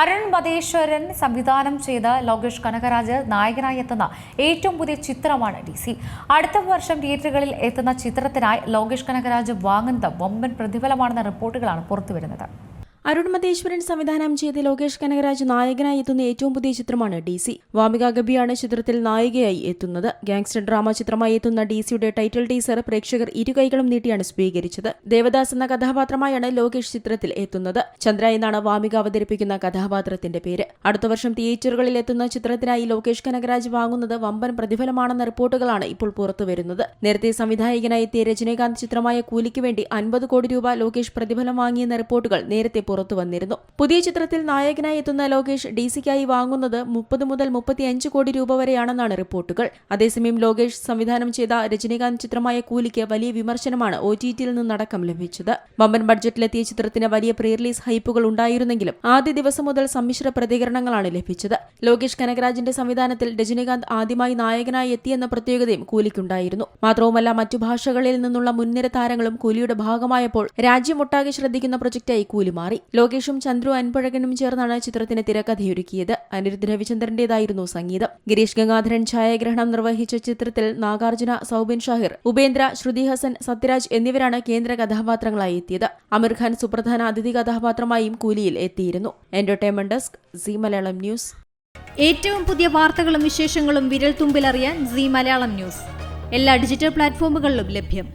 അരുൺ മതേശ്വരൻ സംവിധാനം ചെയ്ത ലോകേഷ് കനകരാജ് നായകനായി എത്തുന്ന ഏറ്റവും പുതിയ ചിത്രമാണ് ഡി സി അടുത്ത വർഷം തിയേറ്ററുകളിൽ എത്തുന്ന ചിത്രത്തിനായി ലോകേഷ് കനകരാജ് വാങ്ങുന്നത് വമ്പൻ പ്രതിഫലമാണെന്ന റിപ്പോർട്ടുകളാണ് പുറത്തുവരുന്നത്. അരുൺ മതേശ്വരൻ സംവിധാനം ചെയ്ത് ലോകേഷ് കനകരാജ് നായകനായി എത്തുന്ന ഏറ്റവും പുതിയ ചിത്രമാണ് ഡി സി. വാമിക ഗബിയാണ് ചിത്രത്തിൽ നായികയായി എത്തുന്നത്. ഗാങ്സ്റ്റർ ഡ്രാമ ചിത്രമായി എത്തുന്ന ഡി സിയുടെ ടൈറ്റിൽ ടീസർ പ്രേക്ഷകർ ഇരുകൈകളും നീട്ടിയാണ് സ്വീകരിച്ചത്. ദേവദാസ് എന്ന കഥാപാത്രമായാണ് ലോകേഷ് ചിത്രത്തിൽ എത്തുന്നത്. ചന്ദ്ര എന്നാണ് വാമിക അവതരിപ്പിക്കുന്ന കഥാപാത്രത്തിന്റെ പേര്. അടുത്ത വർഷം തിയേറ്ററുകളിൽ എത്തുന്ന ചിത്രത്തിനായി ലോകേഷ് കനകരാജ് വാങ്ങുന്നത് വമ്പൻ പ്രതിഫലമാണെന്ന റിപ്പോർട്ടുകളാണ് ഇപ്പോൾ പുറത്തുവരുന്നത് നേരത്തെ സംവിധായകനായി എത്തിയ രജനീകാന്ത് ചിത്രമായ കൂലിക്ക് വേണ്ടി അൻപത് കോടി രൂപ ലോകേഷ് പ്രതിഫലം വാങ്ങിയെന്ന റിപ്പോർട്ടുകൾ നേരത്തെ പുറത്തു വന്നിരുന്നു. പുതിയ ചിത്രത്തിൽ നായകനായി എത്തുന്ന ലോകേഷ് ഡി സിക്കായി വാങ്ങുന്നത് മുപ്പത് മുതൽ മുപ്പത്തിയഞ്ച് കോടി രൂപ വരെയാണെന്നാണ് റിപ്പോർട്ടുകൾ. അതേസമയം ലോകേഷ് സംവിധാനം ചെയ്ത രജനീകാന്ത് ചിത്രമായ കൂലിക്ക് വലിയ വിമർശനമാണ് ഒ ടി ടിയിൽ നിന്നടക്കം ലഭിച്ചത്. വമ്പൻ ബഡ്ജറ്റിലെത്തിയ ചിത്രത്തിന് വലിയ പ്രീ റിലീസ് ഹൈപ്പുകൾ ഉണ്ടായിരുന്നെങ്കിലും ആദ്യ ദിവസം മുതൽ സമ്മിശ്ര പ്രതികരണങ്ങളാണ് ലഭിച്ചത്. ലോകേഷ് കനകരാജിന്റെ സംവിധാനത്തിൽ രജനീകാന്ത് ആദ്യമായി നായകനായി എത്തിയെന്ന പ്രത്യേകതയും കൂലിക്കുണ്ടായിരുന്നു. മാത്രവുമല്ല മറ്റു ഭാഷകളിൽ നിന്നുള്ള മുൻനിര താരങ്ങളും കൂലിയുടെ ഭാഗമായപ്പോൾ രാജ്യമൊട്ടാകെ ശ്രദ്ധിക്കുന്ന പ്രൊജക്റ്റായി കൂലി മാറി. ലോകേഷും ചന്ദ്രു അൻപഴകനും ചേർന്നാണ് ചിത്രത്തിന് തിരക്കഥയൊരുക്കിയത് അനിരുദ്ധ് രവിചന്ദ്രന്റേതായിരുന്നു സംഗീതം. ഗിരീഷ് ഗംഗാധരൻ ഛായാഗ്രഹണം നിർവഹിച്ച ചിത്രത്തിൽ നാഗാർജുന സൗബിൻ ഷാഹിർ ഉപേന്ദ്ര ശ്രുതി ഹസൻ സത്യരാജ് എന്നിവരാണ് കേന്ദ്ര കഥാപാത്രങ്ങളായി എത്തിയത്. അമീർ ഖാൻ സുപ്രധാന അതിഥി കഥാപാത്രമായും കൂലിയിൽ എത്തിയിരുന്നു. Entertainment desk Zee Malayalam news. ഏറ്റവും പുതിയ വാർത്തകളും വിശേഷങ്ങളും വിരൽ തുമ്പിലറിയാൻ സി മലയാളം ന്യൂസ്. എല്ലാ ഡിജിറ്റൽ പ്ലാറ്റ്ഫോമുകളിലും ലഭ്യം.